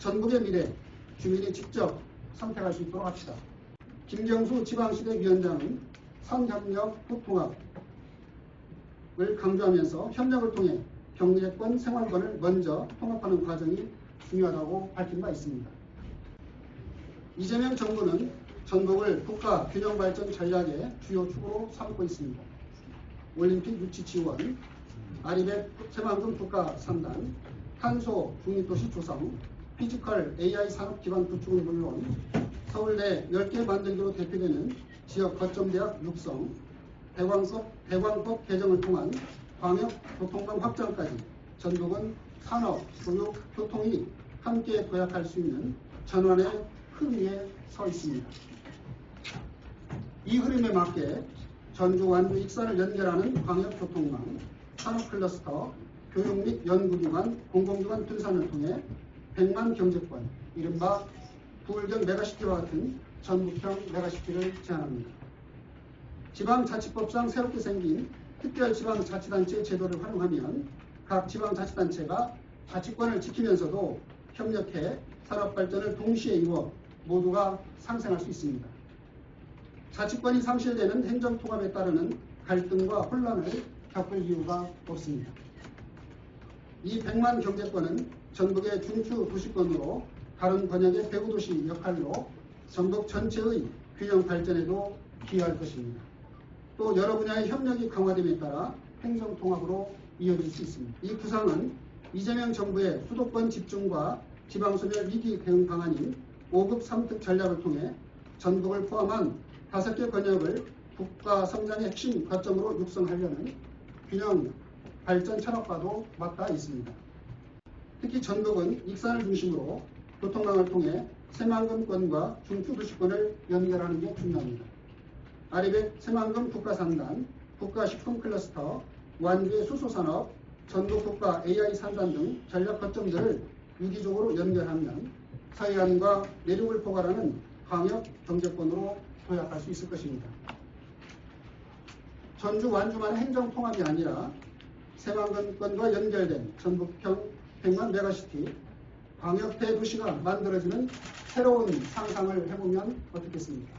전북의 미래 주민이 직접 선택할 수 있도록 합시다. 김경수 지방시대 위원장은 선협력 후통합을 강조하면서 협력을 통해 경제권, 생활권을 먼저 통합하는 과정이 중요하다고 밝힌 바 있습니다. 이재명 정부는 전북을 국가 균형 발전 전략의 주요 축으로 삼고 있습니다. 올림픽 유치 지원, 아리백 새만금 국가 3단, 탄소 중립도시 조성, 피지컬 AI 산업 기반 구축은 물론 서울대 10개 만들기로 대표되는 지역 거점대학 육성, 대광법, 대광법 개정을 통한 광역 교통망 확장까지 전북은 산업, 교육, 교통이 함께 도약할 수 있는 전환의 흐름에 서 있습니다. 이 흐름에 맞게 전주 완주 익산을 연결하는 광역교통망, 산업클러스터, 교육 및 연구기관, 공공기관 분산을 통해 100만 경제권, 이른바 부울경 메가시티와 같은 전북형 메가시티를 제안합니다. 지방자치법상 새롭게 생긴 특별지방자치단체 제도를 활용하면 각 지방자치단체가 자치권을 지키면서도 협력해 산업발전을 동시에 이루어 모두가 상생할 수 있습니다. 자치권이 상실되는 행정통합에 따르는 갈등과 혼란을 겪을 이유가 없습니다. 이 100만 경제권은 전북의 중추 도시권으로 다른 번역의 배후도시 역할로 전북 전체의 균형 발전에도 기여할 것입니다. 또 여러 분야의 협력이 강화됨에 따라 행정 통합으로 이어질 수 있습니다. 이 구상은 이재명 정부의 수도권 집중과 지방소멸 위기 대응 방안인 5급 3특 전략을 통해 전북을 포함한 다섯 개 권역을 국가 성장의 핵심 거점으로 육성하려는 균형 발전 철학과도 맞닿아 있습니다. 특히 전북은 익산을 중심으로 교통망을 통해 새만금권과 중추도시권을 연결하는 게 중요합니다. 아리백 새만금 국가산단, 국가식품클러스터, 완주의 수소산업, 전북국가 AI 산단 등 전략 거점들을 유기적으로 연결하면 서해안과 내륙을 포괄하는 광역 경제권으로 도약할 수 있을 것입니다. 전주 완주만의 행정 통합이 아니라 새만금권과 연결된 전북형 100만 메가시티 광역 대도시가 만들어지는 새로운 상상을 해보면 어떻겠습니까?